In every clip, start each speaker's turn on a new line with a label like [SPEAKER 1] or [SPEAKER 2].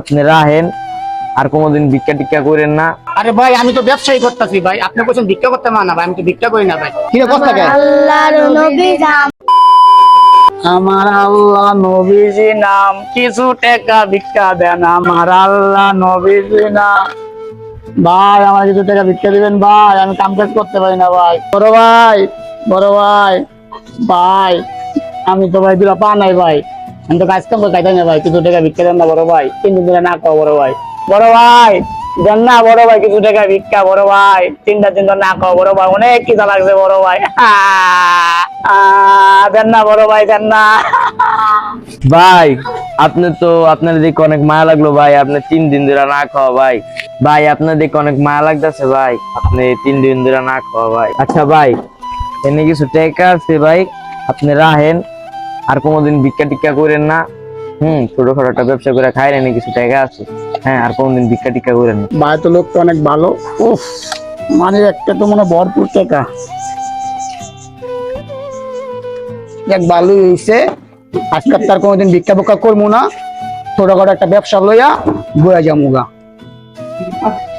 [SPEAKER 1] আপনি রাহেন আর কোনোদিন ভিক্ষা টিক্ষা করেন না।
[SPEAKER 2] আরে ভাই আমি তো ব্যবসায়ী করতেছি ভাই। আপনি বলছেন ভিক্ষা করতে মানা ভাই আমি তো ভিক্ষা করি না ভাই। কি রে কথা কে?
[SPEAKER 3] আল্লাহর নবী নাম।
[SPEAKER 2] আমার আল্লাহ নবীজি নাম কিছু টাকা ভিক্ষা দেন আমার আল্লাহ নবীজি নাম। ভাই আমার কিছু টাকা ভিক্ষা দিবেন ভাই আমি কাম কাজ করতে পারি না ভাই। বড় ভাই বড় ভাই ভাই আমি তো ভাই দিলা পা নাই ভাই। আমি তো কাজ কাম না ভাই? কিছু টাকা ভিক্ষা দেন বড় ভাই। তিন দিন ধরে না খাও বড় ভাই। বড় ভাই, দেন না বড় ভাই, কিছু টাকা ভিক্ষা, বড় ভাই। তিনটা তিনটা না খাও বড় ভাই। অনেক কিতা লাগছে বড় ভাই। দেন না বড় ভাই, দেন না।
[SPEAKER 1] ভাই, আপনি তো আপনার দেখে অনেক মায়া লাগল ভাই। আপনি তিন দিন ধরে না খাওয়া ভাই। ভাই, আপনার দেখে অনেক মায়া লাগতেছে ভাই। আপনি তিন দিন ধরে না খাওয়া ভাই। আচ্ছা ভাই, এনে কিছু টাকা আছে ভাই? আপনি রাহেন আর কোনোদিন ভিক্ষা টিক্ষা করেন না। হুম, ছোটখাটো একটা ব্যবসা করে খাই এনে কিছু টাকা আছে। হ্যাঁ আর কোনোদিন ভিক্ষা টিক্ষা করেন না।
[SPEAKER 2] ভাই তো লোকটা অনেক ভালো। উফ মানে একটা তো মনে ভরপুর টাকা। দেখ, ভালোই হয়েছে আজকে তার কোনোদিন ভিক্ষা ভিক্ষা করব না। ছোটখাটো একটা ব্যবসা লইয়া বয়া যাব গা।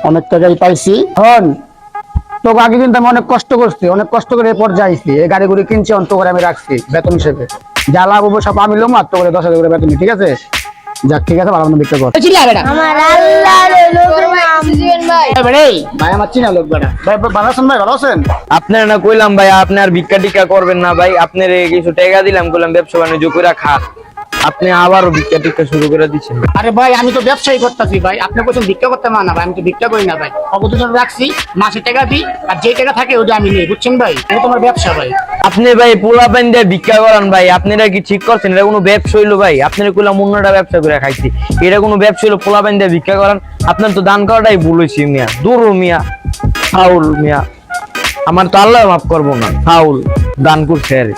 [SPEAKER 2] অনেক টাকাই পাইছি। হন তোকে আগে কিন্তু আমি অনেক কষ্ট করছি। অনেক কষ্ট করে এরপর যাইছি। এই গাড়ি গুড়ি কিনছি অন্ত করে আমি রাখছি, বেতন হিসেবে। যা লাভ হব সব আমি লোম আর তো করে দশ হাজার করে বেতন ঠিক আছে? যাক ঠিক আছে ভালো মতো ভিক্ষা কর।
[SPEAKER 3] আমার আল্লাহর নবী নাম।
[SPEAKER 2] ভাই। আমার চিনা লোক বেটা। ভাই ভালো আছেন ভাই ভালো আছেন?
[SPEAKER 1] আপনার না কইলাম ভাই আপনার আর ভিক্ষা টিকা করবেন না ভাই আপনার কিছু টাকা দিলাম কইলাম ব্যবসা বাণিজ্য করে খা। আপনি আবারও ভিক্ষা টিক্ষা শুরু করে দিচ্ছেন।
[SPEAKER 2] আরে ভাই আমি তো ব্যবসায়ী করতেছি ভাই। আপনি বলছেন ভিক্ষা করতে মানা ভাই আমি তো ভিক্ষা করি না ভাই। অবদান রাখছি মাসে টাকা দিই আর যে টাকা থাকে ওটা আমি নিই বুঝছেন ভাই? এটা তোমার ব্যবসা ভাই।
[SPEAKER 1] আপনি ভাই পোলা পাইন দিয়ে ভিক্ষা করান ভাই আপনারা কি ঠিক করছেন? এটা কোনো ব্যবসা হইল ভাই? আপনারা কইলাম অন্যটা ব্যবসা করে খাইছি। এটা কোনো ব্যবসা হইল পোলা পাইন দিয়ে ভিক্ষা করান? আপনার তো দান করাটাই ভুল হয়েছে মিয়া। দূর মিয়া। ফাউল মিয়া। আমার তো আল্লাহ মাফ করব না। ফাউল। দান করছে আরে।